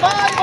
Bye.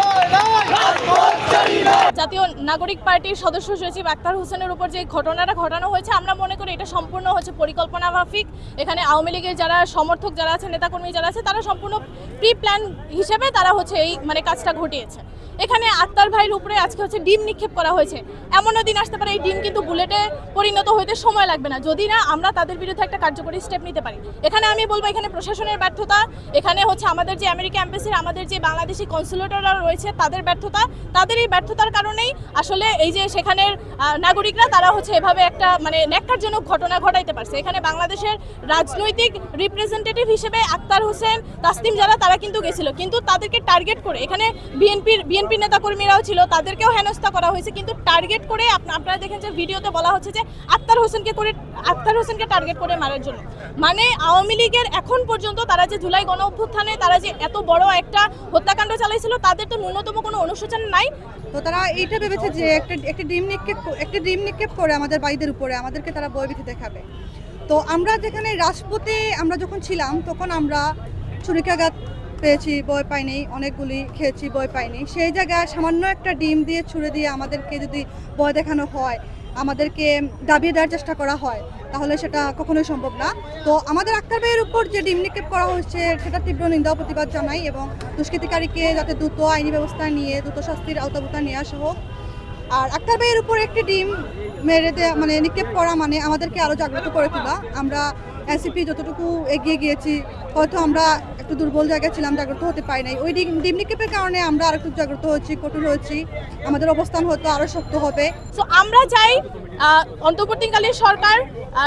জাতীয় নাগরিক পার্টির সদস্য সচিব আক্তার হোসেনের উপর যে ঘটনাটা ঘটানো হয়েছে, আমরা মনে করি এটা সম্পূর্ণ হচ্ছে পরিকল্পনা মাফিক। এখানে আওয়ামী লীগের যারা সমর্থক যারা আছে, নেতাকর্মী যারা আছে, তারা সম্পূর্ণ প্রি প্ল্যান হিসেবে তারা হচ্ছে এই মানে কাজটা ঘটিয়েছে। এখানে আক্তার ভাইয়ের উপরে আজকে হচ্ছে ডিম নিক্ষেপ করা হয়েছে। এমনও দিন আসতে পারে, এই ডিম কিন্তু বুলেটে পরিণত হইতে সময় লাগবে না। যদি না, আমরা তাদের বিরুদ্ধে একটা কার্যকরী স্টেপ নিতে পারি। এখানে আমি বলব, এখানে প্রশাসনের ব্যর্থতা, এখানে হচ্ছে আমাদের যে আমেরিকা এম্বাসির আমাদের যে বাংলাদেশি কনসুলেটররা রয়েছে, তাদের ব্যর্থতা, তাদের এই ব্যর্থতার কারণেই আসলে এই যে সেখানের নাগরিকরা তারা হচ্ছে এভাবে একটা মানে ন্যাক্কারজনক ঘটনা ঘটাইতে পারছে। এখানে বাংলাদেশের রাজনৈতিক রিপ্রেজেন্টেটিভ হিসেবে আক্তার হোসেন তাসলিম যারা, তারা কিন্তু গেছিল। কিন্তু তাদেরকে টার্গেট করে, এখানে বিএনপির, বিএনপি নেতাকর্মীরাও ছিল, তাদেরকেও হেনস্থা করা হয়েছে। কিন্তু টার্গেট করে আপনা- আপনারা দেখেন যে ভিডিওতে বলা হচ্ছে যে আক্তার হোসেনকে করে, আক্তার হোসেনকে টার্গেট করে মারার জন্য। মানে আওয়ামী লীগের এখন পর্যন্ত তারা যে জুলাই গণ অভ্যুত্থানে তারা যে এত বড় একটা হত্যাকাণ্ড চালাইছিল, তাদের তো ন্যূনতম কোনো অনুশোচন নাই। তো তারা এইটা ভেবেছে যে একটা একটা ডিম নিক্ষেপ একটা ডিম নিক্ষেপ করে আমাদের বাড়িদের উপরে, আমাদেরকে তারা বইবিধি দেখাবে। তো আমরা যেখানে রাজপথে আমরা যখন ছিলাম, তখন আমরা ছুরিকাঘাত পেয়েছি বই পাইনি, অনেকগুলি খেয়েছি বই পাইনি। সেই জায়গায় সামান্য একটা ডিম দিয়ে ছুড়ে দিয়ে আমাদেরকে যদি বয় দেখানো হয় আমাদেরকে দাবিয়ে দেওয়ার চেষ্টা করা হয়, তাহলে সেটা কখনোই সম্ভব না। তো আমাদের আক্তার ভাইয়ের উপর যে ডিম নিক্ষেপ করা হচ্ছে সেটা তীব্র নিন্দা প্রতিবাদ জানাই এবং দুষ্কৃতিকারীকে যাতে দ্রুত আইনি ব্যবস্থা নিয়ে, দ্রুত শাস্তির আওতাভুক্ত নিয়ে আসা হোক। আর আক্তার ভাইয়ের উপর একটি ডিম মেরে মানে নিক্ষেপ করা মানে আমাদেরকে আরও জাগ্রত করে তোলা। আমরা এনসিপি যতটুকু এগিয়ে গিয়েছি, হয়তো আমরা একটু দুর্বল জায়গায় ছিলাম জাগ্রত হতে পারি নাই। ওই ডিম নিক্ষেপের কারণে আমরা আর একটু জাগ্রত হচ্ছি কঠোর হচ্ছি আমাদের অবস্থান হয়তো আরও শক্ত হবে। সো আমরা আহ, অন্তর্বর্তীকালীন সরকার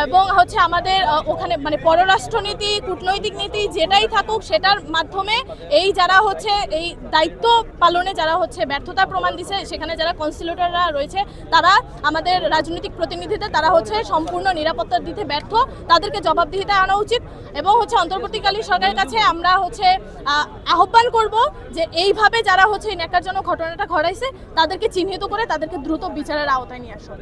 এবং হচ্ছে আমাদের ওখানে মানে পররাষ্ট্রনীতি কূটনৈতিক নীতি যেটাই থাকুক সেটার মাধ্যমে এই যারা হচ্ছে এই দায়িত্ব পালনে যারা হচ্ছে ব্যর্থতা প্রমাণ দিছে সেখানে যারা কনসিলেটররা রয়েছে তারা আমাদের রাজনৈতিক প্রতিনিধিদের তারা হচ্ছে সম্পূর্ণ নিরাপত্তা দিতে ব্যর্থ। তাদেরকে জবাবদিহিতে আনা উচিত এবং হচ্ছে অন্তর্বর্তীকালীন সরকারের কাছে আমরা হচ্ছে আহ, আহ্বান করব যে এইভাবে যারা হচ্ছে ন্যাকারজনক ঘটনাটা ঘটাইছে তাদেরকে চিহ্নিত করে তাদেরকে দ্রুত বিচারের আওতায় নিয়ে আসা।